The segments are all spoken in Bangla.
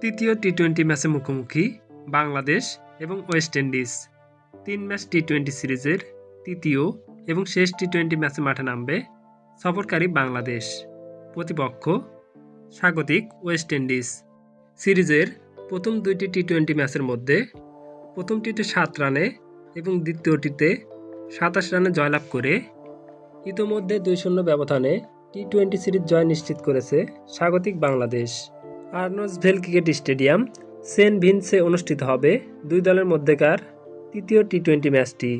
তৃতীয় টি টোয়েন্টি ম্যাচে মুখোমুখি বাংলাদেশ এবং ওয়েস্ট ইন্ডিজ তিন ম্যাচ টি টোয়েন্টি সিরিজের তৃতীয় এবং শেষ টি টোয়েন্টি ম্যাচে মাঠে নামবে সফরকারী বাংলাদেশ। প্রতিপক্ষ স্বাগতিক ওয়েস্ট ইন্ডিজ সিরিজের প্রথম দুইটি টি টোয়েন্টি ম্যাচের মধ্যে প্রথমটিতে সাত রানে এবং দ্বিতীয়টিতে সাতাশ রানে জয়লাভ করে ইতোমধ্যে দুই শূন্য ব্যবধানে টি টোয়েন্টি সিরিজ জয় নিশ্চিত করেছে স্বাগতিক Bangladesh. Arnos Vale cricket stadium, Saint ভিনসে অনুষ্ঠিত হবে। দুই দলের মধ্যেকার তৃতীয় টি টোয়েন্টি ম্যাচটি।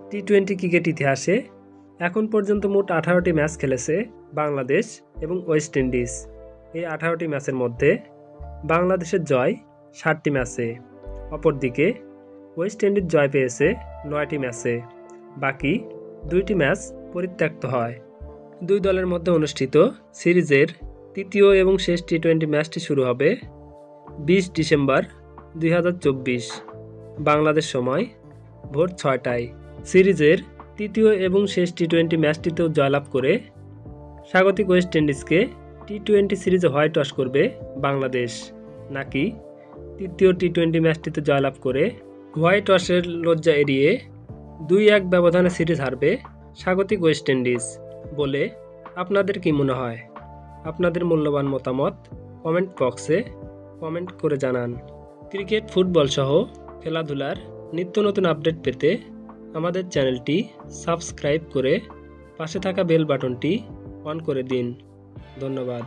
টি টোয়েন্টি ক্রিকেট ইতিহাসে এখন পর্যন্ত মোট আঠারোটি ম্যাচ খেলেছে বাংলাদেশ এবং ওয়েস্ট ইন্ডিজ। এই আঠারোটি ম্যাচের মধ্যে বাংলাদেশের জয় ষাটটি ম্যাচে, অপরদিকে ওয়েস্ট ইন্ডিজ জয় পেয়েছে নয়টি ম্যাচে। বাকি দুইটি ম্যাচ পরিত্যক্ত হয়। দুই দলের মধ্যে অনুষ্ঠিত সিরিজের তৃতীয় এবং শেষ টি টোয়েন্টি ম্যাচটি শুরু হবে বিশ ডিসেম্বর দুই হাজার চব্বিশ, বাংলাদেশ সময় ভোর ছয়টায়। সিরিজের তৃতীয় এবং শেষ টি টোয়েন্টি ম্যাচটিতেও জয়লাভ করে স্বাগতিক ওয়েস্ট ইন্ডিজকে টি টোয়েন্টি সিরিজে হোয়াইট ওয়াশ করবে বাংলাদেশ। নাকি তৃতীয় টি টোয়েন্টি ম্যাচটিতে জয়লাভ করে হোয়াইট ওয়াশের লজ্জা এড়িয়ে দুই এক ব্যবধানে সিরিজ হারবে স্বাগতিক ওয়েস্ট ইন্ডিজ বলে আপনাদের কি মনে হয়? আপনাদের মূল্যবান মতামত কমেন্ট বক্সে কমেন্ট করে জানান। ক্রিকেট, ফুটবল সহ খেলাধুলার নিত্য নতুন আপডেট পেতে আমাদের চ্যানেলটি সাবস্ক্রাইব করে পাশে থাকা বেল বাটনটি অন করে দিন। ধন্যবাদ।